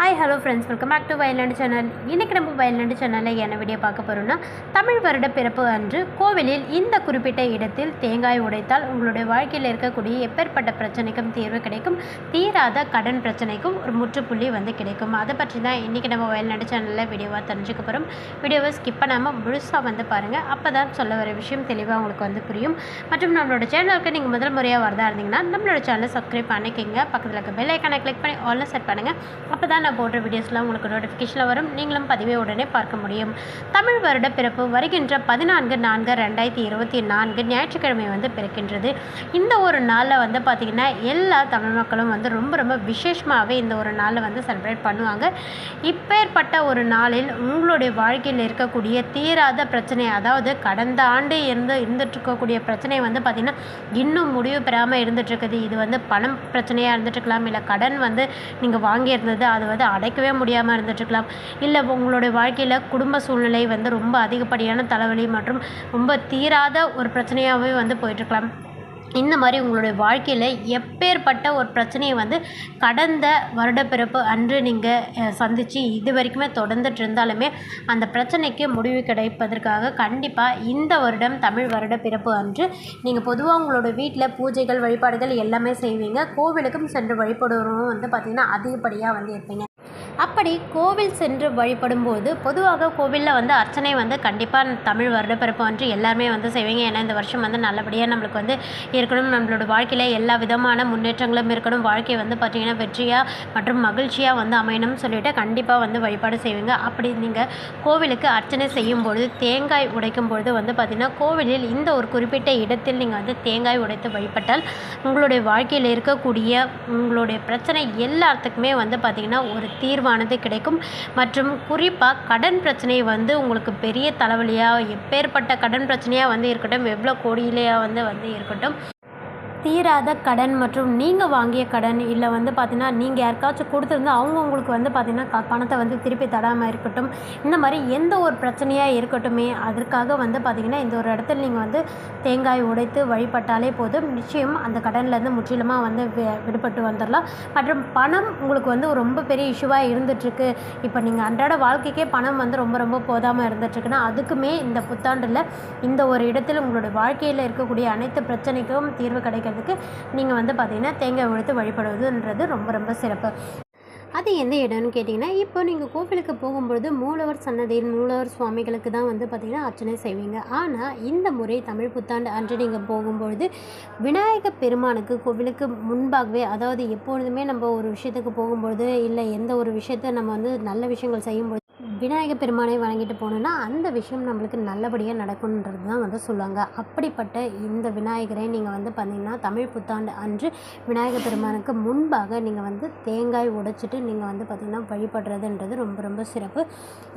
Hi hello friends welcome back to Vayalnadu channel இன்றைக்கி நம்ம வயல்நாடு சேனலில் என்ன வீடியோ பார்க்க போகிறோம்னா தமிழ் வருட பிறப்பு அன்று கோவிலில் இந்த குறிப்பிட்ட இடத்தில் தேங்காய் உடைத்தால் உங்களுடைய வாழ்க்கையில் இருக்கக்கூடிய எப்பேற்பட்ட பிரச்சனைக்கும் தீர்வு கிடைக்கும். தீராத கடன் பிரச்சனைக்கும் ஒரு முற்றுப்புள்ளி வந்து கிடைக்கும். அதை பற்றி தான் இன்றைக்கி நம்ம வயல்நாடு சேனலில் வீடியோவாக தெரிஞ்சுக்க போகிறோம் வீடியோவை ஸ்கிப் பண்ணாமல் முழுசாக வந்து பாருங்கள் அப்போ தான் சொல்ல வர விஷயம் தெளிவாக உங்களுக்கு வந்து புரியும். மற்றும் நம்மளோட சேனலுக்கு நீங்கள் முதல் முறையாக வரதா இருந்தீங்கன்னா நம்மளோட சேனலை சப்ஸ்கிரைப் பண்ணிக்கிங்க. பக்கத்தில் இருக்க பெல் ஐக்கானை கிளிக் பண்ணி ஆல்ல செட் பண்ணுங்கள் அப்போ தான் நான் போடுற வீடியோஸ்லாம் உங்களுக்கு நோட்டிஃபிகேஷனில் வரும். நீங்களும் பதிவை உடனே பார்க்க முடியும். தமிழ் வருட பிறப்பு வருகின்ற பதினான்கு நான்கு ரெண்டாயிரத்தி இருபத்தி நான்கு ஞாயிற்றுக்கிழமை வந்து பிறக்கின்றது. இந்த ஒரு நாளில் வந்து பார்த்திங்கன்னா எல்லா தமிழ் மக்களும் வந்து ரொம்ப ரொம்ப விசேஷமாகவே இந்த ஒரு நாளில் வந்து செலிப்ரேட் பண்ணுவாங்க. இப்பேற்பட்ட ஒரு நாளில் உங்களுடைய வாழ்க்கையில் இருக்கக்கூடிய தீராத பிரச்சனை அதாவது கடந்த ஆண்டு இருந்து இருந்துட்டு இருக்கக்கூடிய பிரச்சனை வந்து பார்த்திங்கன்னா இன்னும் முடிவு பெறாமல் இருந்துகிட்ருக்குது இது வந்து பணம் பிரச்சனையாக இருந்துட்டுருக்கலாம் இல்லை கடன் வந்து நீங்கள் வாங்கியிருந்தது அது வந்து அடைக்கவே முடியாமல் இருந்துட்டு இருக்கலாம் இல்லை உங்களுடைய வாழ்க்கையில் குடும்ப சூழ்நிலை வந்து ரொம்ப அதிகப்படியான தலைவலி மற்றும் ரொம்ப தீராத ஒரு பிரச்சனையாகவே வந்து போயிட்டுருக்கலாம். இந்த மாதிரி உங்களுடைய வாழ்க்கையில் எப்பேற்பட்ட ஒரு பிரச்சனையை வந்து கடந்த வருடப்பிறப்பு அன்று நீங்கள் சந்தித்து இது வரைக்குமே தொடர்ந்துட்டு இருந்தாலுமே அந்த பிரச்சனைக்கு முடிவு கிடைப்பதற்காக கண்டிப்பாக இந்த வருடம் தமிழ் வருட பிறப்பு அன்று நீங்கள் பொதுவாக உங்களோட வீட்டில் பூஜைகள் வழிபாடுகள் எல்லாமே செய்வீங்க. கோவிலுக்கும் சென்று வழிபடுறவங்க வந்து பார்த்திங்கன்னா அதிகப்படியாக வந்து இருப்பீங்க. அப்படி கோவில் சென்று வழிபடும்போது பொதுவாக கோவிலில் வந்து அர்ச்சனை வந்து கண்டிப்பாக தமிழ் வருடப்பிறப்பு அன்று எல்லாருமே வந்து செய்வீங்க. ஏன்னா இந்த வருஷம் வந்து நல்லபடியாக நம்மளுக்கு வந்து இருக்கணும். நம்மளோட வாழ்க்கையில் எல்லா விதமான முன்னேற்றங்களும் இருக்கணும். வாழ்க்கை வந்து பார்த்திங்கன்னா வெற்றியாக மற்றும் மகிழ்ச்சியாக வந்து அமையணும்னு சொல்லிட்டு கண்டிப்பாக வந்து வழிபாடு செய்வீங்க. அப்படி நீங்கள் கோவிலுக்கு அர்ச்சனை செய்யும் பொழுது தேங்காய் உடைக்கும் பொழுது வந்து பார்த்திங்கன்னா கோவிலில் இந்த ஒரு குறிப்பிட்ட இடத்தில் நீங்கள் வந்து தேங்காய் உடைத்து வழிபட்டால் உங்களுடைய வாழ்க்கையில் இருக்கக்கூடிய உங்களுடைய பிரச்சனை எல்லாத்துக்குமே வந்து பார்த்திங்கன்னா ஒரு தீர்வானது கிடைக்கும். மற்றும் குறிப்பாக கடன் பிரச்சனை வந்து உங்களுக்கு பெரிய தலைவலியாக எப்பேற்பட்ட கடன் பிரச்சனையாக வந்து இருக்கட்டும் எவ்வளோ கோடியிலையாக வந்து வந்து இருக்கட்டும். தீராத கடன் மற்றும் நீங்கள் வாங்கிய கடன் இல்லை வந்து பார்த்தீங்கன்னா நீங்கள் யாருக்காச்சும் கொடுத்துருந்தா அவங்க உங்களுக்கு வந்து பார்த்தீங்கன்னா க பணத்தை வந்து திருப்பி தராமல் இருக்கட்டும். இந்த மாதிரி எந்த ஒரு பிரச்சனையாக இருக்கட்டுமே அதற்காக வந்து பார்த்திங்கன்னா இந்த ஒரு இடத்துல நீங்கள் வந்து தேங்காய் உடைத்து வழிபட்டாலே போதும். நிச்சயம் அந்த கடன்லேருந்து முற்றிலுமாக வந்து வி- விடுபட்டு வந்துடலாம் மற்றும் பணம் உங்களுக்கு வந்து ரொம்ப பெரிய இஷ்யூவாக இருந்துகிட்ருக்கு இப்போ நீங்கள் அன்றாட வாழ்க்கைக்கே பணம் வந்து ரொம்ப ரொம்ப போதாமல் இருந்துகிட்ருக்குன்னா அதுக்குமே இந்த புத்தாண்டில் இந்த ஒரு இடத்தில் உங்களுடைய வாழ்க்கையில் இருக்கக்கூடிய அனைத்து பிரச்சனைக்கும் தீர்வு கிடைக்கும் கிடைக்கிறதுக்கு நீங்கள் வந்து பார்த்திங்கன்னா தேங்காய் உழுத்து வழிபடுவதுன்றது ரொம்ப ரொம்ப சிறப்பு. அது எந்த இடம்னு கேட்டிங்கன்னா இப்போ நீங்கள் கோவிலுக்கு போகும்பொழுது மூலவர் சன்னதியில் மூலவர் சுவாமிகளுக்கு தான் வந்து பார்த்திங்கன்னா அர்ச்சனை செய்வீங்க. ஆனால் இந்த முறை தமிழ் புத்தாண்டு அன்று நீங்கள் போகும்பொழுது விநாயக பெருமானுக்கு கோவிலுக்கு முன்பாகவே அதாவது எப்பொழுதுமே நம்ம ஒரு விஷயத்துக்கு போகும்பொழுது இல்லை எந்த ஒரு விஷயத்தை நம்ம வந்து நல்ல விஷயங்கள் செய்யும்பொழுது விநாயகர் பெருமானை வணங்கிட்டு போனோன்னா அந்த விஷயம் நம்மளுக்கு நல்லபடியாக நடக்கும்ன்றது தான் வந்து சொல்லுவாங்க. அப்படிப்பட்ட இந்த விநாயகரை நீங்கள் வந்து பார்த்தீங்கன்னா தமிழ் புத்தாண்டு அன்று விநாயகர் பெருமானுக்கு முன்பாக நீங்கள் வந்து தேங்காய் உடைச்சிட்டு நீங்கள் வந்து பார்த்திங்கன்னா வழிபடுறதுன்றது ரொம்ப ரொம்ப சிறப்பு.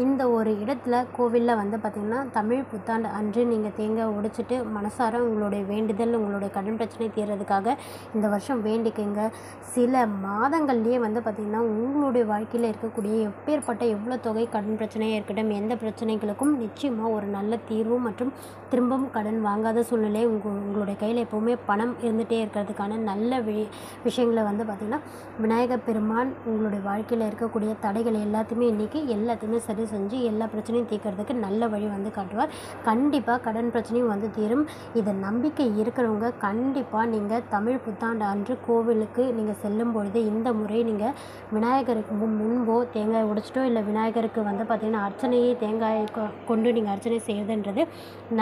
இந்த ஒரு இடத்துல கோவிலில் வந்து பார்த்திங்கன்னா தமிழ் புத்தாண்டு அன்று நீங்கள் தேங்காய் உடைச்சிட்டு மனசார உங்களுடைய வேண்டுதல் உங்களுடைய கடன் பிரச்சனை தீர்றதுக்காக இந்த வருஷம் வேண்டிக்கங்க. சில மாதங்கள்லேயே வந்து பார்த்திங்கன்னா உங்களுடைய வாழ்க்கையில் இருக்கக்கூடிய எப்பேற்பட்ட எவ்வளோ தொகை கடன் பிரச்சனையாக இருக்கட்டும் எந்த பிரச்சனைகளுக்கும் நிச்சயமாக ஒரு நல்ல தீர்வு மற்றும் திரும்பவும் கடன் வாங்காத சூழ்நிலை உங்கள் உங்களுடைய கையில் எப்போவுமே பணம் இருந்துகிட்டே இருக்கிறதுக்கான நல்ல வி விஷயங்களை வந்து பார்த்திங்கன்னா விநாயகர் பெருமான் உங்களுடைய வாழ்க்கையில் இருக்கக்கூடிய தடைகள் எல்லாத்தையுமே இன்றைக்கி எல்லாத்தையுமே சரி செஞ்சு எல்லா பிரச்சனையும் தீர்க்கறதுக்கு நல்ல வழி வந்து காட்டுவார். கண்டிப்பாக கடன் பிரச்சனையும் வந்து தீரும். இதை நம்பிக்கை இருக்கிறவங்க கண்டிப்பாக நீங்கள் தமிழ் புத்தாண்டு அன்று கோவிலுக்கு நீங்கள் செல்லும் பொழுது இந்த முறை நீங்கள் விநாயகருக்கு முன்போ தேங்காய் உடைச்சிட்டோ இல்லை விநாயகருக்கு வந்து பார்த்திங்கன்னா அர்ச்சனையை தேங்காயை கொண்டு நீங்கள் அர்ச்சனை செய்வதுன்றது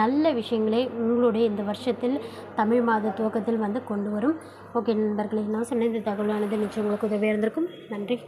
நல்ல விஷயங்களை உங்களுடைய இந்த வருஷத்தில் தமிழ் மாத துவக்கத்தில் வந்து கொண்டு வரும். ஓகே நண்பர்களே நான் சொன்ன இந்த தகவலானது நிச்சயம் உங்களுக்கு உதவியாக இருந்திருக்கும். நன்றி.